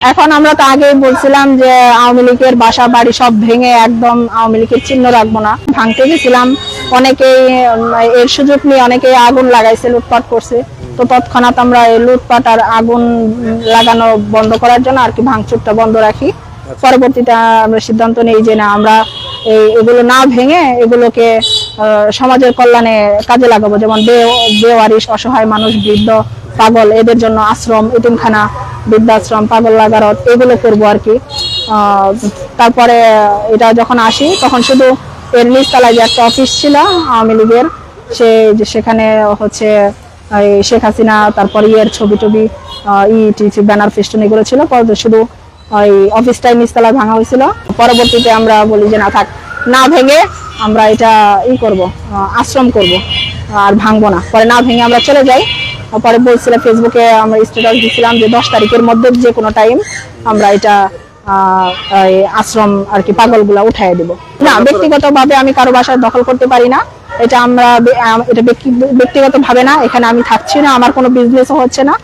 এখন আমরা তো আগেই বলছিলাম যে আওয়ামী লীগের বাসা বাড়ি সব ভেঙে একদম আওয়ামী লীগের চিহ্ন রাখব না। ভাঙতে গেছিলাম। অনেকেই এর সুযোগ নিয়ে অনেকেই আগুন লাগাইছে, লুটপাট করছে। তো তৎক্ষণাৎ আমরা এই লুটপাট আর আগুন লাগানো বন্ধ করার জন্য আর কি ভাঙচুরটা বন্ধ রাখি। পরবর্তীতে আমরা সিদ্ধান্ত নেই যে না, আমরা এই এগুলো না ভেঙে এগুলোকে সমাজের কল্যাণে কাজে লাগাবো। যেমন বে- বেওয়ারিশ, অসহায় মানুষ, বৃদ্ধ পাগল, এদের জন্য আশ্রম, এতিমখানা, বৃদ্ধাশ্রম, পাগল লাগারত, এগুলো করব আর কি। তারপরে এটা যখন আসি, তখন শুধু এর নিচতলায় যে একটা অফিস ছিল, আওয়ামী লীগের, সে সেখানে হচ্ছে শেখ হাসিনা, তারপর ইয়ের ছবি টবি ই টিচি ব্যানার ফেস্টুন, এগুলো ছিল। শুধু ওই অফিসটাই নিচতলায় ভাঙা হয়েছিল। পরবর্তীতে আমরা বলি যে, না, থাক, না ভেঙে আমরা এটা ই করব আশ্রম করব, আর ভাঙবো না। পরে না ভেঙে আমরা চলে যাই। পরে বলছিলাম ফেসবুকে আমরা স্ট্যাটাস দিছিলাম যে দশ তারিখের মধ্যে যে কোনো টাইম আমরা এটা আশ্রম আর কি পাগলগুলা উঠাই দেব। না, ব্যক্তিগতভাবে আমি কারও বাসায় দখল করতে পারি না। এটা আমরা এটা ব্যক্তিগত ভাবে না, এখানে আমি থাকছি না, আমার কোনো বিজনেসও হচ্ছে না।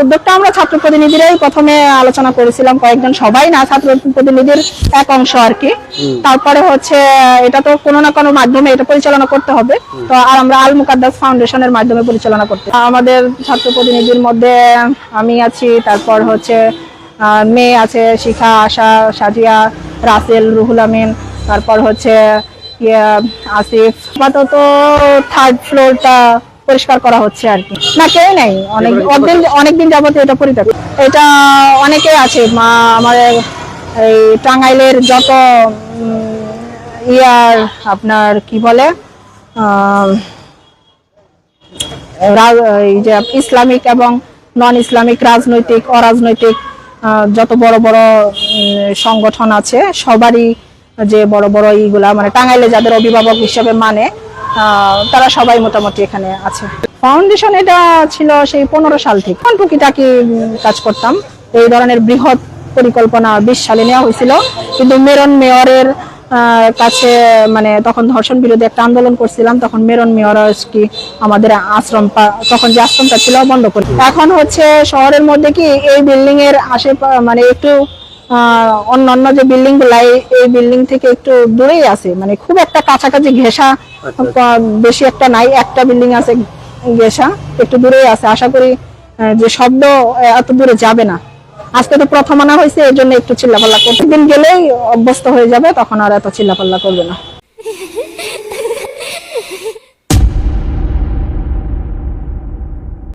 উদ্যোগটা আমরা ছাত্র প্রতিনিধিরাই প্রথমে আলোচনা করেছিলাম কয়েকজন সবাই না ছাত্র প্রতিনিধির এক অংশ আর কি। তারপরে হচ্ছে এটা তো কোনো না কোনো মাধ্যমে এটা পরিচালনা করতে হবে। তো আর আমরা আল মুকাদ্দাস ফাউন্ডেশনের মাধ্যমে পরিচালনা করতে। আমাদের ছাত্র প্রতিনিধির মধ্যে আমি আছি তারপর হচ্ছে মেয়ে আছে শিখা আশা সাজিয়া রাসেল রুহুল আমিন তারপর হচ্ছে ইয়ে, আসিফ। আপাতত থার্ড ফ্লোরটা পরিষ্কার করা হচ্ছে আর কি। না কেউ নেই। অনেক অনেকদিন অনেকদিন যাবত এটা পরিত্যক্ত। এটা অনেকে আছে মা আমাদের এই টাঙ্গাইলের যত ইয়ার আপনার কি বলে এই যে ইসলামিক এবং নন ইসলামিক রাজনৈতিক অরাজনৈতিক যত বড় বড় সংগঠন আছে সবারই যে বড় বড় ইগুলা মানে টাঙ্গাইলে যাদের অভিভাবক হিসেবে মানে তারা সবাই মোটামুটি এখানে আছে। ফাউন্ডেশন এটা ছিল সেই পনেরো সাল থেকে। টুকিটাকি কাজ করতাম। এই ধরনের বৃহৎ পরিকল্পনা বিশ সালে নেওয়া হয়েছিল। কিন্তু মেরন মেয়রের কাছে মানে তখন ধর্ষণ বিরোধী একটা আন্দোলন করছিলাম, তখন মেরন মেয়র কি আমাদের আশ্রম তখন যে আশ্রমটা ছিল বন্ধ করে এখন হচ্ছে শহরের মধ্যে কি এই বিল্ডিং এর আশে মানে একটু অন্যান্য যে বিল্ডিংগুলা এই- এই বিল্ডিং থেকে একটু দূরেই আছে। মানে খুব একটা কাছাকাছি ঘেঁষা বেশি একটা নাই একটা বিল্ডিং আছে ঘেঁষা একটু দূরেই আছে। আশা করি যে শব্দ এত দূরে যাবে না। আজকে তো প্রথম আনা হয়েছে এই জন্য একটু চিল্লাপাল্লা করতে দিন গেলেই অভ্যস্ত হয়ে যাবে তখন আর এত চিল্লাপাল্লা করবে না।